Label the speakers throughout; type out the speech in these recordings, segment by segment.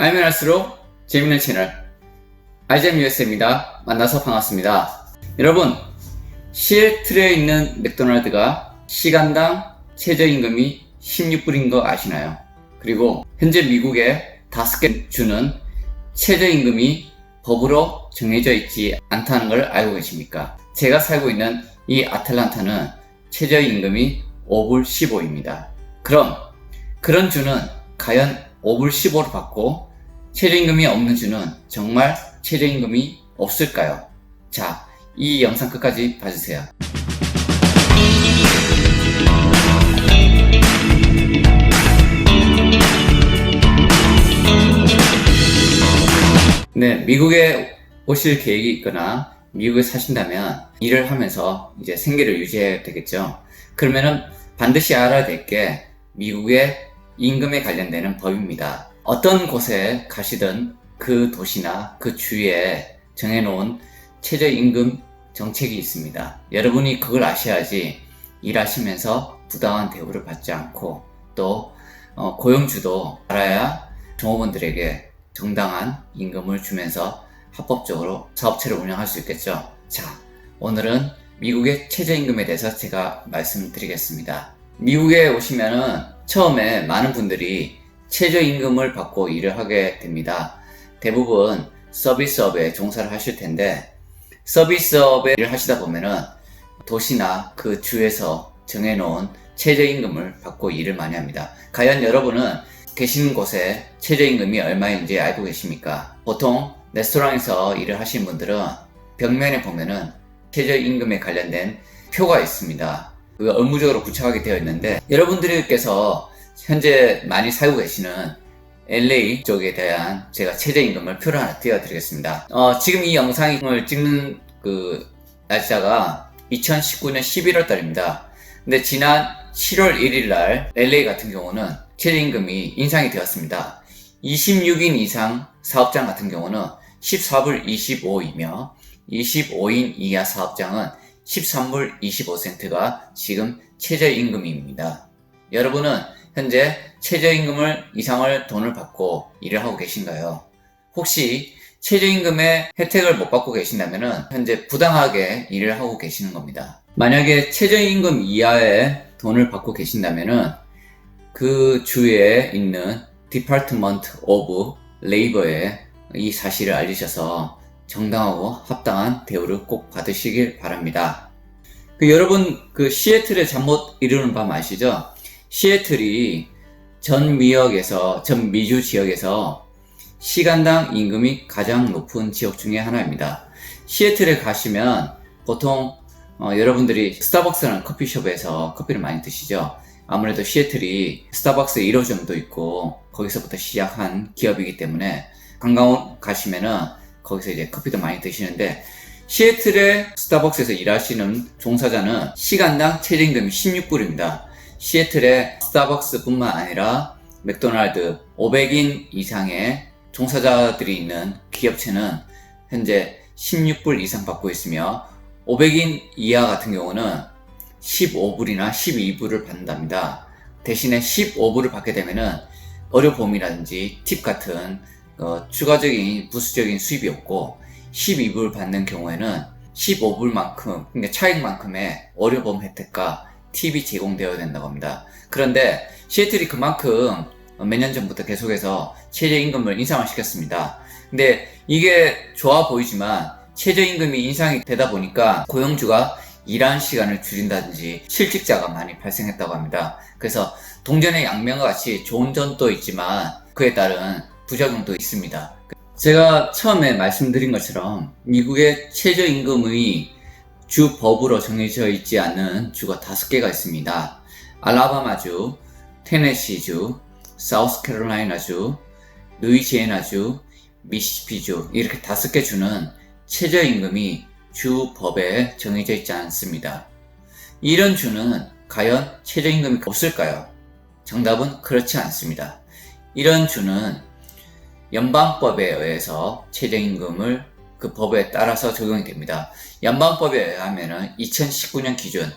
Speaker 1: 알면 할수록 재밌는 채널 아이잼 US입니다. 만나서 반갑습니다. 여러분 시애틀에 있는 맥도날드가 시간당 최저임금이 16불인 거 아시나요? 그리고 현재 미국의 다섯 개 주는 최저임금이 법으로 정해져 있지 않다는 걸 알고 계십니까? 제가 살고 있는 이 아틀란타는 최저임금이 5불 15입니다. 그럼 그런 주는 과연 5불 15를 받고 최저임금이 없는 주는 정말 최저임금이 없을까요? 자, 이 영상 끝까지 봐주세요. 네, 미국에 오실 계획이 있거나 미국에 사신다면 일을 하면서 이제 생계를 유지해야 되겠죠. 그러면은 반드시 알아야 될 게 미국의 임금에 관련되는 법입니다. 어떤 곳에 가시든 그 도시나 그 주에 정해놓은 최저임금 정책이 있습니다. 여러분이 그걸 아셔야지 일하시면서 부당한 대우를 받지 않고 또 어, 고용주도 알아야 종업원들에게 정당한 임금을 주면서 합법적으로 사업체를 운영할 수 있겠죠. 자, 오늘은 미국의 최저임금에 대해서 제가 말씀드리겠습니다. 미국에 오시면은 처음에 많은 분들이 최저임금을 받고 일을 하게 됩니다. 대부분 서비스업에 종사를 하실 텐데 서비스업에 일을 하시다 보면은 도시나 그 주에서 정해놓은 최저임금을 받고 일을 많이 합니다. 과연 여러분은 계시는 곳에 최저임금이 얼마인지 알고 계십니까? 보통 레스토랑에서 일을 하시는 분들은 벽면에 보면은 최저임금에 관련된 표가 있습니다. 그 업무적으로 구체하게 되어 있는데 여러분들께서 현재 많이 살고 계시는 LA 쪽에 대한 제가 최저임금을 표를 하나 띄워드리겠습니다. 어, 지금 이 영상을 찍는 그 날짜가 2019년 11월 달입니다. 근데 지난 7월 1일 날 LA 같은 경우는 최저임금이 인상이 되었습니다. 26인 이상 사업장 같은 경우는 14불 25이며 25인 이하 사업장은 13불 25센트가 지금 최저임금입니다. 여러분은 현재 최저임금을 이상을 돈을 받고 일을 하고 계신가요? 혹시 최저임금의 혜택을 못 받고 계신다면 현재 부당하게 일을 하고 계시는 겁니다. 만약에 최저임금 이하의 돈을 받고 계신다면 그 주에 있는 Department of Labor에 이 사실을 알리셔서 정당하고 합당한 대우를 꼭 받으시길 바랍니다. 그 여러분 그 시애틀에 잠못 이루는 밤 아시죠? 시애틀이 전 미역에서 전 미주 지역에서 시간당 임금이 가장 높은 지역 중에 하나입니다. 시애틀에 가시면 보통 어, 여러분들이 스타벅스라는 커피숍에서 커피를 많이 드시죠. 아무래도 시애틀이 스타벅스 1호점도 있고 거기서부터 시작한 기업이기 때문에 관광 가시면은 거기서 이제 커피도 많이 드시는데 시애틀의 스타벅스에서 일하시는 종사자는 시간당 최저임금이 16불입니다. 시애틀의 스타벅스뿐만 아니라 맥도날드 500인 이상의 종사자들이 있는 기업체는 현재 16불 이상 받고 있으며 500인 이하 같은 경우는 15불이나 12불을 받는답니다. 대신에 15불을 받게 되면은 의료보험이라든지 팁 같은 어, 추가적인 부수적인 수입이 없고 12불 받는 경우에는 15불만큼 그러니까 차익만큼의 의료보험 혜택과 팁이 제공되어야 된다고 합니다. 그런데 시애틀이 그만큼 몇 년 전부터 계속해서 최저임금을 인상을 시켰습니다. 근데 이게 좋아 보이지만 최저임금이 인상이 되다 보니까 고용주가 일하는 시간을 줄인다든지 실직자가 많이 발생했다고 합니다. 그래서 동전의 양면과 같이 좋은 점도 있지만 그에 따른 부작용도 있습니다. 제가 처음에 말씀드린 것처럼 미국의 최저임금의 주 법으로 정해져 있지 않은 주가 다섯 개가 있습니다. 알라바마주, 테네시주, 사우스캐롤라이나주, 루이지애나주, 미시피주 이렇게 다섯 개 주는 최저임금이 주 법에 정해져 있지 않습니다. 이런 주는 과연 최저임금이 없을까요? 정답은 그렇지 않습니다. 이런 주는 연방법에 의해서 최저임금을 그 법에 따라서 적용이 됩니다. 연방법에 의하면 2019년 기준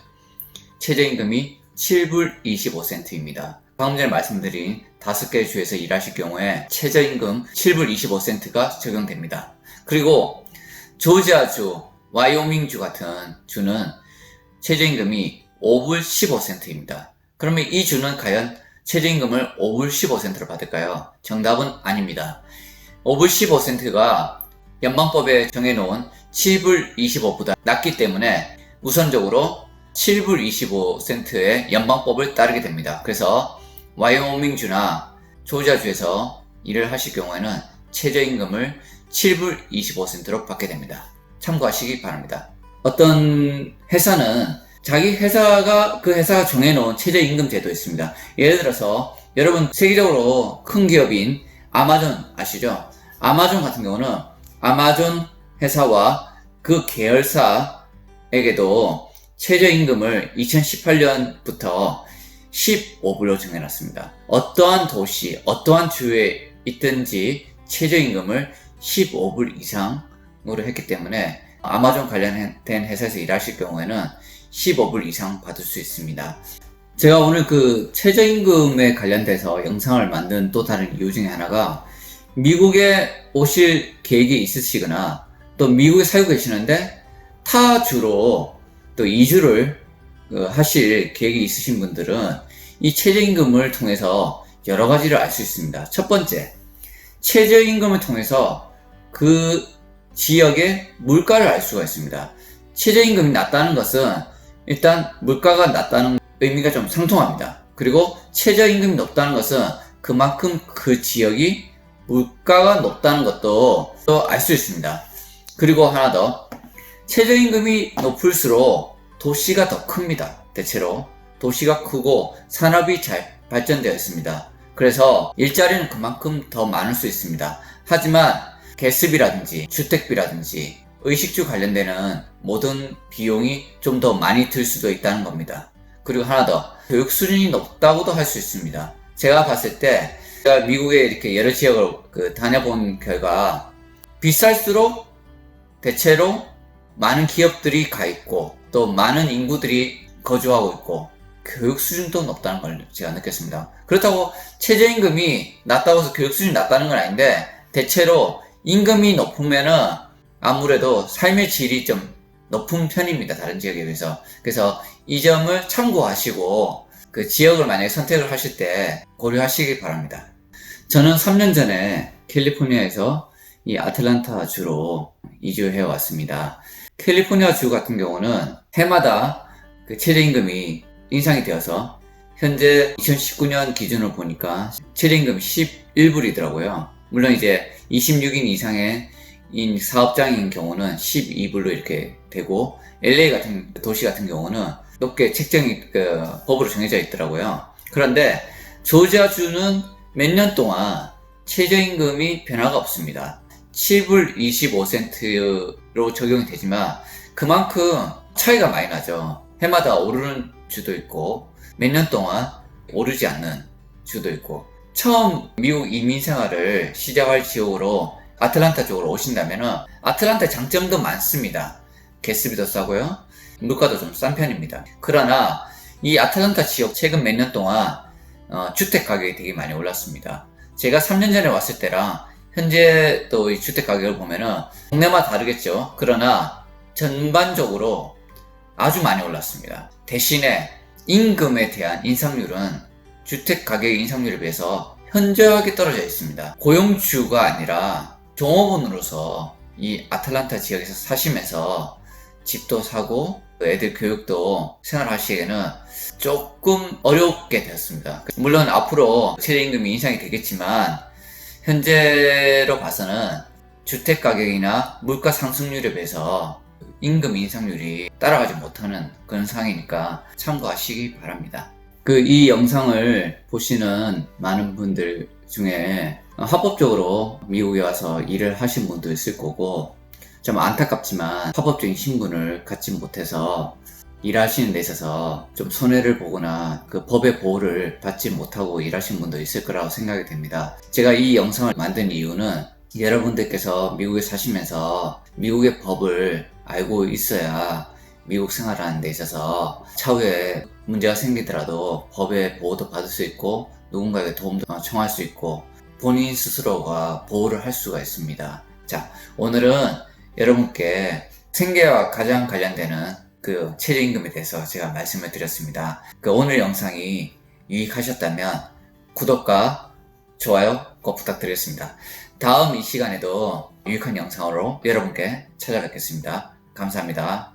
Speaker 1: 최저임금이 7불 25센트입니다. 방금 전에 말씀드린 다섯 개 주에서 일하실 경우에 최저임금 7불 25센트가 적용됩니다. 그리고 조지아주, 와이오밍주 같은 주는 최저임금이 5불 15센트입니다. 그러면 이 주는 과연 최저임금을 5불 15센트로 받을까요? 정답은 아닙니다. 5불 15센트가 연방법에 정해놓은 7불 25보다 낮기 때문에 우선적으로 7불 25센트의 연방법을 따르게 됩니다. 그래서 와이오밍주나 조지아주에서 일을 하실 경우에는 최저임금을 7불 25센트로 받게 됩니다. 참고하시기 바랍니다. 어떤 회사는 자기 회사가 그 회사가 정해놓은 최저임금 제도 있습니다. 예를 들어서 여러분 세계적으로 큰 기업인 아마존 아시죠? 아마존 같은 경우는 아마존 회사와 그 계열사에게도 최저임금을 2018년부터 15불로 정해놨습니다. 어떠한 도시, 어떠한 주에 있든지 최저임금을 15불 이상으로 했기 때문에 아마존 관련된 회사에서 일하실 경우에는 15불 이상 받을 수 있습니다. 제가 오늘 그 최저임금에 관련돼서 영상을 만든 또 다른 이유 중에 하나가 미국에 오실 계획이 있으시거나 또 미국에 살고 계시는데 타 주로 또 이주를 어, 하실 계획이 있으신 분들은 이 최저임금을 통해서 여러 가지를 알 수 있습니다. 첫 번째, 최저임금을 통해서 그 지역의 물가를 알 수가 있습니다. 최저임금이 낮다는 것은 일단 물가가 낮다는 의미가 좀 상통합니다. 그리고 최저임금이 높다는 것은 그만큼 그 지역이 물가가 높다는 것도 또알수 있습니다. 그리고 하나 더 최저임금이 높을수록 도시가 더 큽니다. 대체로 도시가 크고 산업이 잘 발전되어 있습니다. 그래서 일자리는 그만큼 더 많을 수 있습니다. 하지만 개습이라든지 주택비라든지 의식주 관련되는 모든 비용이 좀 더 많이 들 수도 있다는 겁니다. 그리고 하나 더 교육 수준이 높다고도 할 수 있습니다. 제가 봤을 때 제가 미국에 이렇게 여러 지역을 그 다녀본 결과 비쌀수록 대체로 많은 기업들이 가 있고 또 많은 인구들이 거주하고 있고 교육 수준도 높다는 걸 제가 느꼈습니다. 그렇다고 최저임금이 낮다고 해서 교육 수준이 낮다는 건 아닌데 대체로 임금이 높으면은 아무래도 삶의 질이 좀 높은 편입니다. 다른 지역에 비해서. 그래서 이 점을 참고하시고 그 지역을 만약에 선택을 하실 때 고려하시기 바랍니다. 저는 3년 전에 캘리포니아에서 이 아틀란타 주로 이주해 왔습니다. 캘리포니아 주 같은 경우는 해마다 그 최저임금이 인상이 되어서 현재 2019년 기준으로 보니까 최저임금이 11불이더라고요. 물론 이제 26인 이상의 인 사업장인 경우는 12불로 이렇게 되고 LA 같은 도시 같은 경우는 높게 책정이 그 법으로 정해져 있더라고요. 그런데 조지아주는 몇 년 동안 최저임금이 변화가 없습니다. 7불 25센트로 적용이 되지만 그만큼 차이가 많이 나죠. 해마다 오르는 주도 있고 몇 년 동안 오르지 않는 주도 있고 처음 미국 이민 생활을 시작할 지역으로 아틀란타 쪽으로 오신다면은 아틀란타 장점도 많습니다. 개수비도 싸고요. 물가도 좀 싼 편입니다. 그러나 이 아틀란타 지역 최근 몇 년 동안 어, 주택 가격이 되게 많이 올랐습니다. 제가 3년 전에 왔을 때랑 현재 또 이 주택 가격을 보면은 동네마다 다르겠죠. 그러나 전반적으로 아주 많이 올랐습니다. 대신에 임금에 대한 인상률은 주택 가격의 인상률에 비해서 현저하게 떨어져 있습니다. 고용주가 아니라 종업원으로서 이 아틀란타 지역에서 사시면서 집도 사고 애들 교육도 생활하시기에는 조금 어렵게 되었습니다. 물론 앞으로 최저임금이 인상이 되겠지만 현재로 봐서는 주택 가격이나 물가 상승률에 비해서 임금 인상률이 따라가지 못하는 그런 상황이니까 참고하시기 바랍니다. 그 이 영상을 보시는 많은 분들 중에 합법적으로 미국에 와서 일을 하신 분도 있을 거고 좀 안타깝지만 합법적인 신분을 갖지 못해서 일하시는 데 있어서 좀 손해를 보거나 그 법의 보호를 받지 못하고 일하신 분도 있을 거라고 생각이 됩니다. 제가 이 영상을 만든 이유는 여러분들께서 미국에 사시면서 미국의 법을 알고 있어야 미국 생활하는 데 있어서 차후에 문제가 생기더라도 법의 보호도 받을 수 있고 누군가에게 도움도 청할 수 있고 본인 스스로가 보호를 할 수가 있습니다. 자, 오늘은 여러분께 생계와 가장 관련되는 그 최저임금에 대해서 제가 말씀을 드렸습니다. 그 오늘 영상이 유익하셨다면 구독과 좋아요 꼭 부탁드리겠습니다. 다음 이 시간에도 유익한 영상으로 여러분께 찾아뵙겠습니다. 감사합니다.